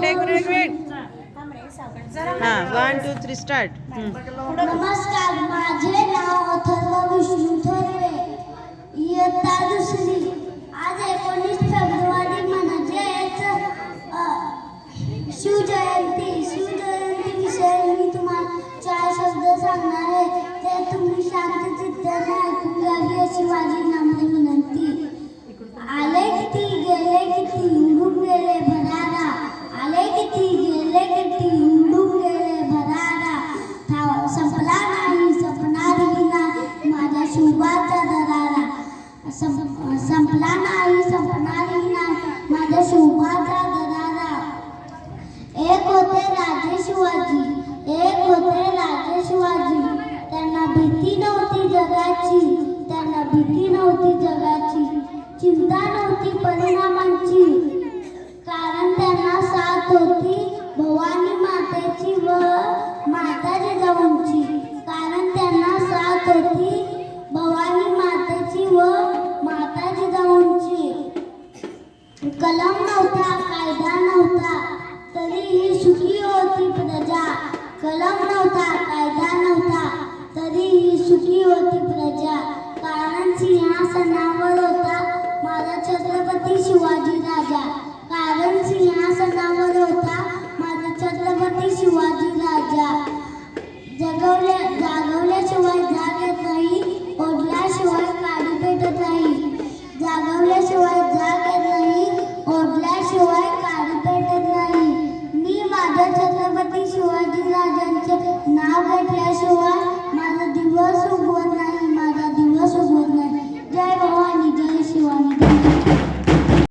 Minute एक minute एक minute हा वन टू थ्री स्टार्ट नमस्कार माझे नाव अथर्व विष्णू थोरवे. इयत्ता दुसरी. आज एकोणीस फेब्रुवारी म्हणजेच अ, शिवजयंती. शिवजयंती विषयी मी तुम्हाला चार शब्द सांगणार आहे. ते तुम्ही शांत चित्ताने ऐकून घ्यावी अशी माझी नाही शुभाचा दरारा. सं- संपला नाही संपणारही नाही. माझ्या शुभाचा दरारा. एक होते राजे शिवाजी एक होते राजे शिवाजी त्यांना भीती नव्हती जगाची त्यांना भीती नव्हती जगाची चिंता नव्हती परिणामांची. कारण त्यांना साथ होती भवानी मातेची व कलम नव्हता कायदा नव्हता. तरीही सुखी होती प्रजा. कारण सिंहासनावर होता. माझा छत्रपती शिवाजी